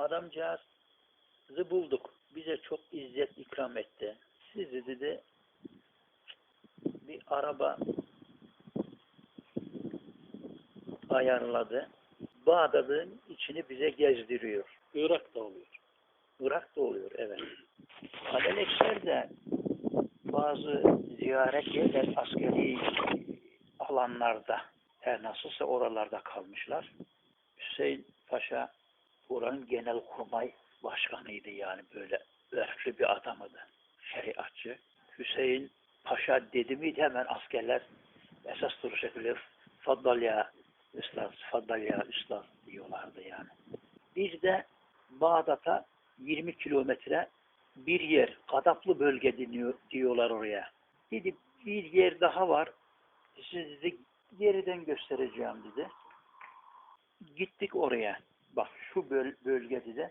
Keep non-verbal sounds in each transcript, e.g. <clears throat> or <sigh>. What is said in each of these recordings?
Adamcağızı bulduk. Bize çok izzet ikram etti. Sizi dedi bir araba ayarladı. Bağdat'ın içini bize gezdiriyor. Irak'ta oluyor. Irak'ta oluyor evet. <clears throat> Alelekser de bazı ziyaret yerler askeri alanlarda her nasılsa oralarda kalmışlar. Hüseyin Paşa genel kurmay başkanıydı yani böyle örflü bir adamıydı. Şeriatçı. Hüseyin Paşa dedi miydi hemen askerler esas duruş şekilde faddal ya üstad, faddal ya üstad diyorlardı yani. Bir de Bağdat'a 20 kilometre bir yer, Kadaplı bölge deniyor, diyorlar oraya. Dedi bir yer daha var. Sizi geriden göstereceğim dedi. Gittik oraya. Bak şu böl bölge dedi.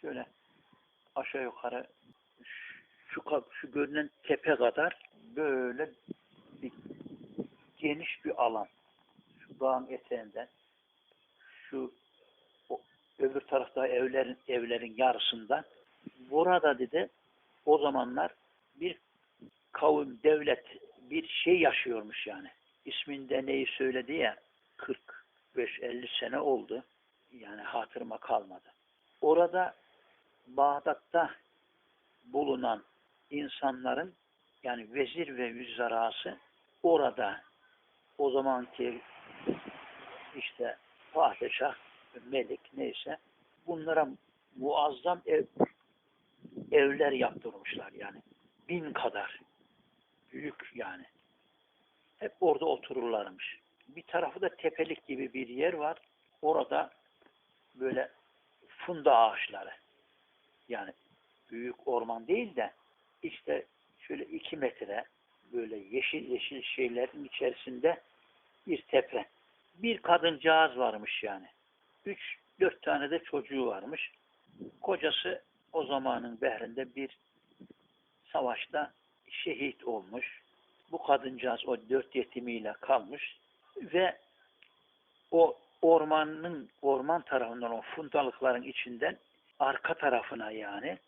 Şöyle aşağı yukarı şu, şu görünen tepe kadar böyle bir geniş bir alan. Şu dağın eteğinden şu o, öbür tarafta evlerin evlerin yarısında burada dedi o zamanlar bir kavim, devlet bir şey yaşıyormuş yani. İsminde neyi söyledi ya 45-50 sene oldu. Yani hatırıma kalmadı. Orada Bağdat'ta bulunan insanların yani vezir ve yüzzarası orada o zamanki işte padişah, melik neyse bunlara muazzam ev, evler yaptırmışlar yani. Bin kadar. Büyük yani. Hep orada otururlarmış. Bir tarafı da tepelik gibi bir yer var. Orada böyle funda ağaçları. Yani büyük orman değil de işte şöyle iki metre böyle yeşil yeşil şeylerin içerisinde bir tepe. Bir kadıncağız varmış yani. Üç, dört tane de çocuğu varmış. Kocası o zamanın behrinde bir savaşta şehit olmuş. Bu kadıncağız o dört yetimiyle kalmış ve o ormanın orman tarafından o fundalıkların içinden arka tarafına yani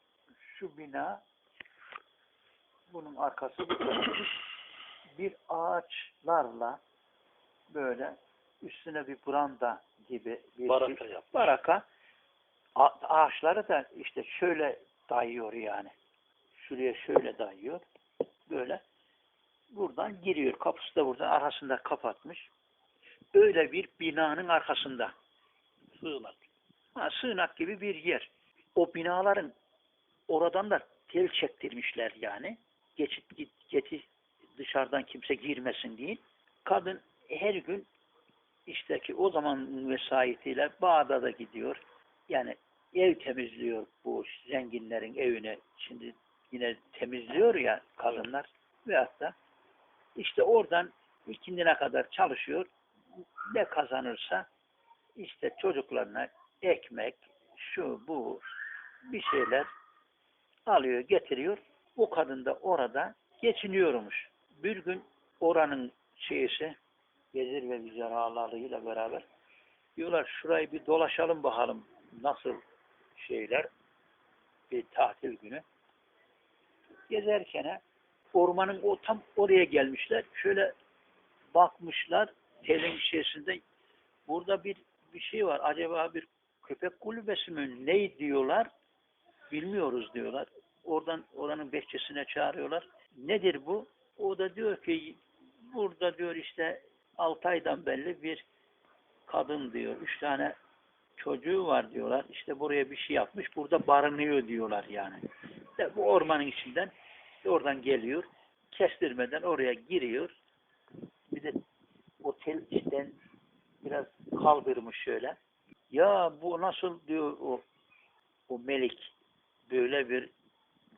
şu bina bunun arkası <coughs> bir ağaçlarla böyle üstüne bir branda gibi bir Baraka yap. baraka ağaçları da işte şöyle dayıyor yani. Şuraya şöyle dayıyor. Böyle buradan giriyor. Kapısı da buradan arasında kapatmış. Öyle bir binanın arkasında. Sığınak. Ha, sığınak gibi bir yer. O binaların oradan da tel çektirmişler yani. Geçit git, geçit dışarıdan kimse girmesin diye. Kadın her gün işte ki o zaman vesayetiyle Bağdat'a gidiyor. Yani ev temizliyor bu zenginlerin evine. Şimdi yine temizliyor ya kadınlar. Veyahut da işte oradan ikindine kadar çalışıyor. Ne kazanırsa işte çocuklarına ekmek, şu bu bir şeyler alıyor, getiriyor. O kadın da orada geçiniyormuş. Bir gün oranın şeysi, vezir ve vizaralarıyla beraber diyorlar şurayı bir dolaşalım bakalım nasıl şeyler bir tatil günü. Gezerken ormanın o tam oraya gelmişler. Şöyle bakmışlar telin içerisinde burada bir bir şey var. Acaba bir köpek kulübesi mi? Ne diyorlar? Bilmiyoruz diyorlar. Oradan oranın behçesine çağırıyorlar. Nedir bu? O da diyor ki burada diyor işte 6 aydan belli bir kadın diyor. Üç tane çocuğu var diyorlar. İşte buraya bir şey yapmış. Burada barınıyor diyorlar yani. İşte bu ormanın içinden oradan geliyor. Kestirmeden oraya giriyor. Bir de otel içten biraz kaldırmış şöyle. Ya bu nasıl diyor o o melik böyle bir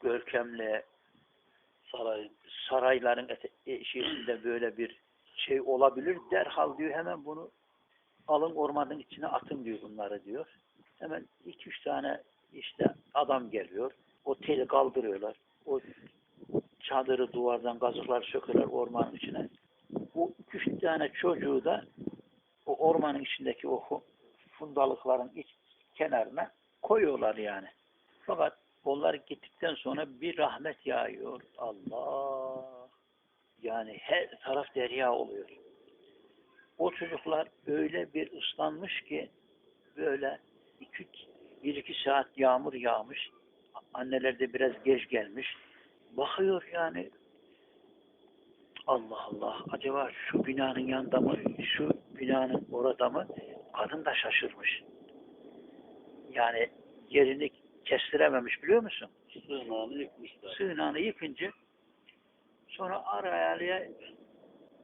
görkemle Saray. sarayların ete- e, böyle bir şey olabilir. Derhal diyor hemen bunu alın ormanın içine atın diyor bunları diyor. Hemen iki üç tane işte adam geliyor. O teli kaldırıyorlar. O çadırı duvardan kazıklar söküyorlar ormanın içine. Üç tane çocuğu da o ormanın içindeki o fu- fundalıkların iç kenarına koyuyorlar yani. Fakat onlar gittikten sonra bir rahmet yağıyor. Allah! Yani her taraf derya oluyor. O çocuklar öyle bir ıslanmış ki böyle iki, bir iki saat yağmur yağmış. Anneler de biraz geç gelmiş. Bakıyor yani Allah Allah acaba şu binanın yanında mı şu binanın orada mı kadın da şaşırmış. Yani yerini kestirememiş biliyor musun? Sığınağını yıkmışlar. Sığınağını yıkınca sonra araya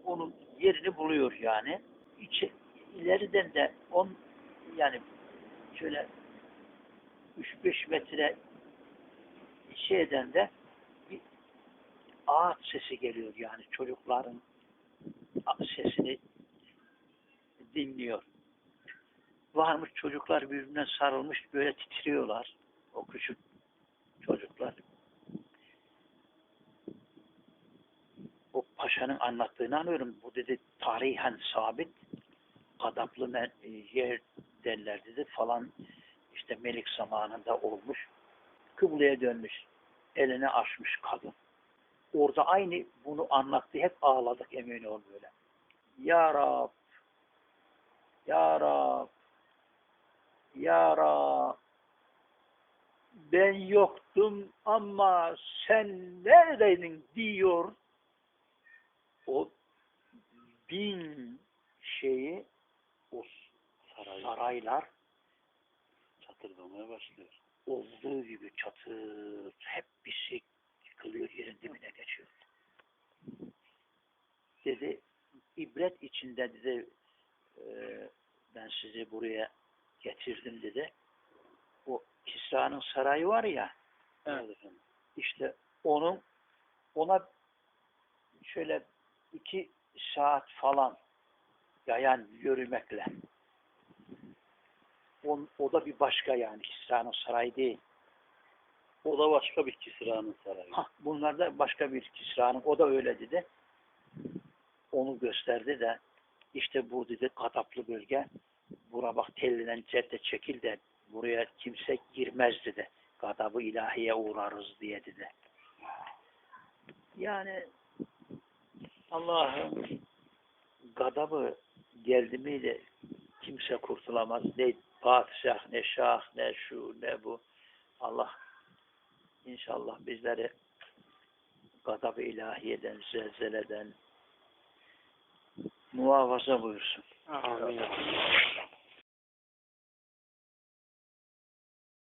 onun yerini buluyor yani. İçi, ileriden de on yani şöyle 3-5 metre şeyden de ağaç sesi geliyor yani çocukların sesini dinliyor. Varmış çocuklar birbirine sarılmış böyle titriyorlar. O küçük çocuklar. O paşanın anlattığını anlıyorum. Bu dedi tarihen sabit adaplı yer derler dedi falan işte Melik zamanında olmuş. Kıbleye dönmüş. Elini açmış kadın. Orada aynı bunu anlattı. Hep ağladık emin ol böyle. Ya Rab Ya Rab Ya Rab ben yoktum ama sen neredeydin diyor. O bin şeyi o Saray. saraylar Çatırdamaya başlıyor. olduğu gibi çatır hep bir şey yıkılıyor yerin dibine geçiyor. Dedi ibret içinde dedi e, ben sizi buraya getirdim dedi. O Kisra'nın sarayı var ya Evet işte onun ona şöyle iki saat falan yayan yürümekle on, o da bir başka yani Kisra'nın sarayı değil. O da başka bir Kisra'nın sarayı. Hah, bunlar da başka bir Kisra'nın o da öyle dedi. Onu gösterdi de işte bu dedi kadaplı bölge. Bura bak tellilen cepte çekil de buraya kimse girmez dedi. Gadabı ilahiye uğrarız diye dedi. Yani Allah'ın gadabı geldi miydi kimse kurtulamaz. Ne padişah, ne şah, ne şu, ne bu. Allah inşallah bizleri gadab-ı ilahiyeden, zelzeleden muhafaza buyursun. Amin.